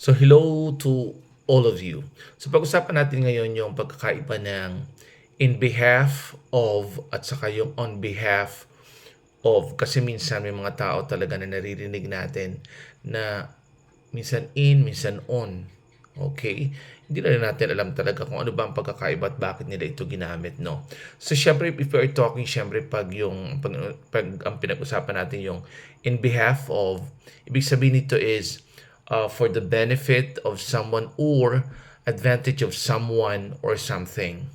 So hello to all of you. So pag-usapan natin ngayon yung pagkakaiba ng in behalf of at saka yung on behalf of kasi minsan may mga tao talaga na naririnig natin na minsan in, minsan on. Okay? Hindi na natin alam talaga kung ano ba ang pagkakaiba at bakit nila ito ginamit, no? So, syempre, if we're talking, syempre, pag yung, pag, pag ang pinag-usapan natin yung in behalf of, ibig sabihin nito is, uh, for the benefit of someone or advantage of someone or something.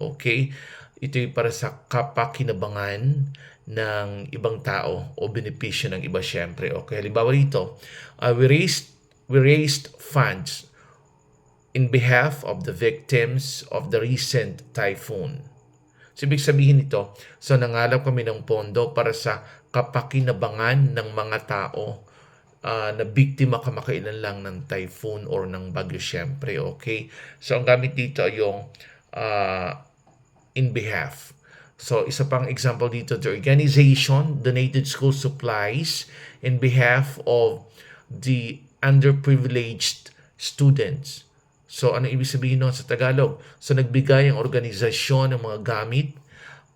Okay? Ito yung para sa kapakinabangan ng ibang tao o benepisyo ng iba syempre. Okay, halimbawa dito, uh, we raised we raised funds in behalf of the victims of the recent typhoon. So, ibig sabihin nito, so nangalap kami ng pondo para sa kapakinabangan ng mga tao uh, na biktima kamakailan lang ng typhoon or ng bagyo syempre, okay? So, ang gamit dito ay yung uh, in behalf. So, isa pang example dito, the organization donated school supplies in behalf of the underprivileged students. So, ano ibig sabihin nun sa Tagalog? So, nagbigay ang organisasyon ng mga gamit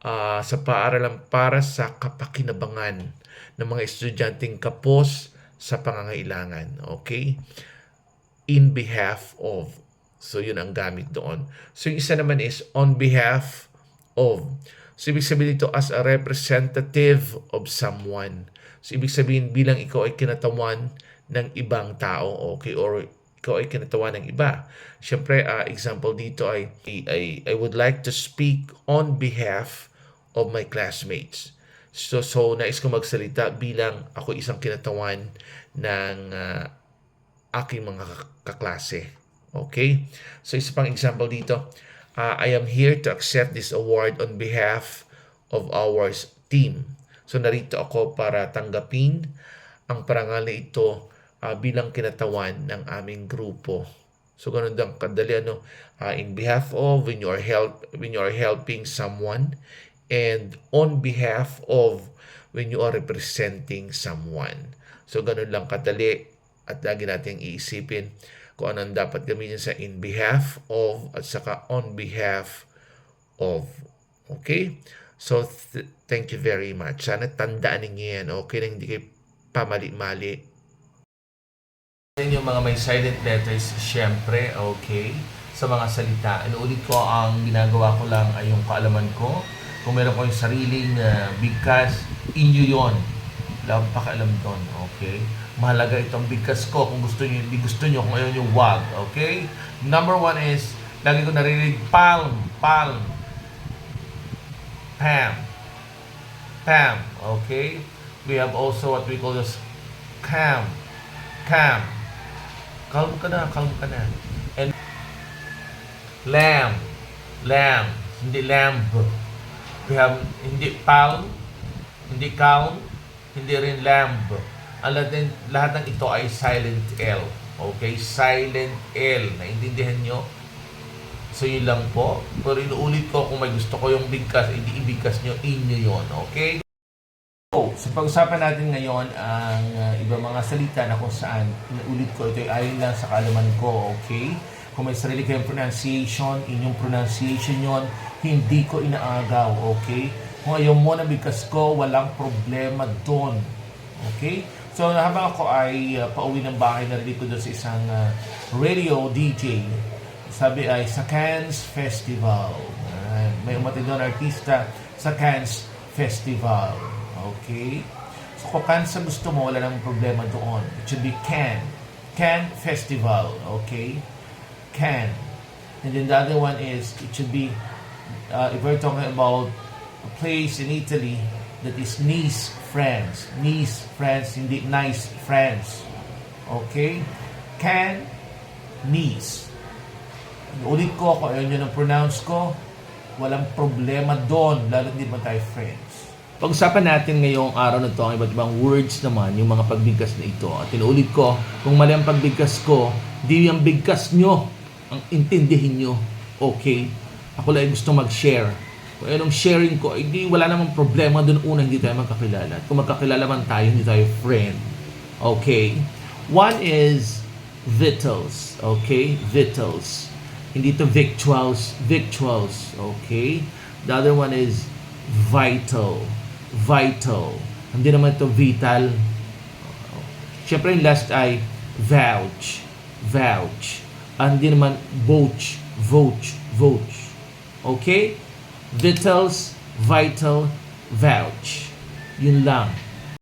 uh, sa paaralan para sa kapakinabangan ng mga estudyanteng kapos sa pangangailangan. Okay? In behalf of. So, yun ang gamit doon. So, yung isa naman is on behalf of. So, ibig sabihin dito as a representative of someone. So, ibig sabihin bilang ikaw ay kinatawan ng ibang tao, okay? Or ikaw ay kinatawan ng iba. Siyempre, uh, example dito ay, I, I would like to speak on behalf of my classmates. So, so nais ko magsalita bilang ako isang kinatawan ng uh, aking mga kaklase. Okay? So, isa pang example dito. Uh, I am here to accept this award on behalf of our team. So, narito ako para tanggapin ang parangal ito uh, bilang kinatawan ng aming grupo. So ganun lang kadali ano uh, in behalf of when you are help when you are helping someone and on behalf of when you are representing someone. So ganun lang kadali at lagi nating iisipin kung anong dapat gamitin sa in behalf of at saka on behalf of. Okay? So th- thank you very much. Sana tandaan ninyo yan. Okay na hindi kayo pamali-mali yung mga may silent letters, syempre, okay, sa mga salita. Inuulit ko, ang ginagawa ko lang ay yung kaalaman ko. Kung meron ko yung sariling uh, bigkas, inyo yon akong pakialam doon, okay? Mahalaga itong bigkas ko. Kung gusto nyo, hindi gusto nyo, kung ayaw nyo, wag, okay? Number one is, lagi ko narinig, palm, palm, pam, pam, okay? We have also what we call this cam, cam, Calm ka na, calm ka na. And lamb, lamb, hindi lamb. We have hindi pound, hindi count, hindi rin lamb. Alam din, lahat ng ito ay silent L. Okay? Silent L. Naintindihan nyo? So, yun lang po. Pero inuulit ko kung may gusto ko yung bigkas, hindi ibigkas nyo, inyo yon Okay? So, so pag-usapan natin ngayon ang uh, ibang mga salita na kung saan, inulit ko, ito ay ayon lang sa kaalaman ko, okay? Kung may sarili kayong pronunciation, inyong pronunciation yon hindi ko inaagaw, okay? Kung ayaw mo na bigkas ko, walang problema doon, okay? So, habang ako ay uh, pauwi ng bahay, narinig ko doon sa isang uh, radio DJ, sabi ay sa Cannes Festival. Uh, may umatid doon artista sa Cannes Festival. Okay? So, kung kan sa gusto mo, wala namang problema doon. It should be can. Can Festival. Okay? Can. And then the other one is, it should be, uh, if we're talking about a place in Italy that is Nice, France. Nice, France, hindi nice friends. Okay? Can, Nice. Ulit ko, kung ayun yun ang pronounce ko, walang problema doon, lalo hindi mo tayo friends. Pag-usapan natin ngayong araw na ito ang iba't ibang words naman, yung mga pagbigkas na ito. At tinuulit ko, kung mali ang pagbigkas ko, di yung bigkas nyo ang intindihin nyo. Okay? Ako lang gusto mag-share. Kung anong sharing ko, hindi wala namang problema doon una, hindi tayo magkakilala. Kung magkakilala man tayo, hindi tayo friend. Okay? One is Vitals. Okay? Vitals. Hindi to victuals. Victuals. Okay? The other one is vital. Vital. Hindi naman to vital. Siyempre yung last ay vouch. Vouch. Hindi naman vouch. Vouch. Vouch. Okay? Vitals, vital, vouch. Yun lang.